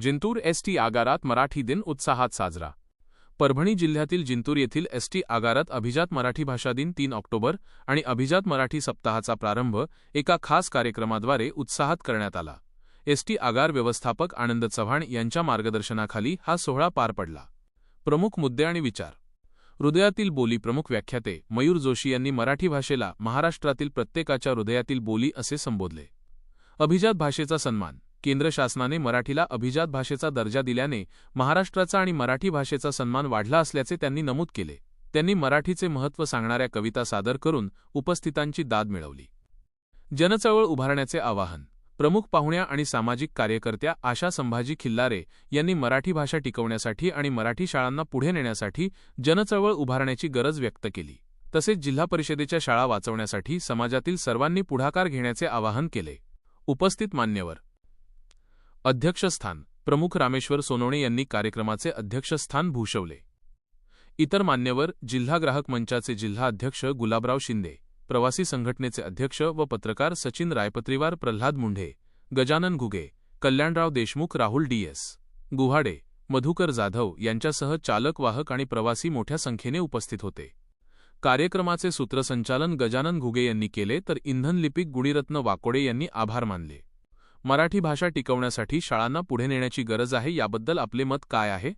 Jintur ST आगारात मराठी दिन उत्साहात साजरा. परभणी जिल्ह्यातील जिंतूर येथील एसटी आगारात अभिजात मराठी भाषा दिन तीन ऑक्टोबर आणि अभिजात मराठी सप्ताहाचा प्रारंभ एका खास कार्यक्रमाद्वारे उत्साहात करण्यात आला. एसटी आगार व्यवस्थापक आनंद चव्हाण यांच्या मार्गदर्शनाखाली हा सोहळा पार पडला. प्रमुख मुद्दे आणि विचार. हृदयातील बोली प्रमुख व्याख्याते मयूर जोशी यांनी मराठी भाषेला महाराष्ट्रातील प्रत्येकाच्या हृदयातील बोली असे संबोधले. अभिजात भाषेचा सन्मान. केंद्र शासनाने मराठीला अभिजात भाषेचा दर्जा दिल्याने महाराष्ट्राचा आणि मराठी भाषेचा सन्मान वाढला असल्याचे त्यांनी नमूद केले. त्यांनी मराठीचे महत्त्व सांगणाऱ्या कविता सादर करून उपस्थितांची दाद मिळवली. जनचळवळ उभारण्याचे आवाहन. प्रमुख पाहुण्या आणि सामाजिक कार्यकर्त्या आशा संभाजी खिल्लारे यांनी मराठी भाषा टिकवण्यासाठी आणि मराठी शाळांना पुढे नेण्यासाठी जनचळवळ उभारण्याची गरज व्यक्त केली. तसेच जिल्हा परिषदेच्या शाळा वाचवण्यासाठी समाजातील सर्वांनी पुढाकार घेण्याचे आवाहन केले. उपस्थित मान्यवर अध्यक्षस्थान. प्रमुख रामेश्वर सोनवणे यांनी कार्यक्रमाचे अध्यक्षस्थान भूषवले. इतर मान्यवर जिल्हा ग्राहक मंचाचे जिल्हा अध्यक्ष गुलाबराव शिंदे प्रवासी संघटनेचे अध्यक्ष व पत्रकार सचिन रायपत्रीवार प्रल्हाद मुंढे गजानन घुगे कल्याणराव देशमुख राहुल डीएस गुव्हाडे मधुकर जाधव यांच्यासह चालक वाहक आणि प्रवासी मोठ्या संख्येने उपस्थित होते. कार्यक्रमाचे सूत्रसंचालन गजानन घुगे यांनी केले तर इंधन लिपिक गुणीरत्न वाकोडे यांनी आभार मानले. मराठी भाषा टिकवण्यासाठी शाळांना पुढे नेण्याची गरज आहे याबद्दल आपले मत काय आहे?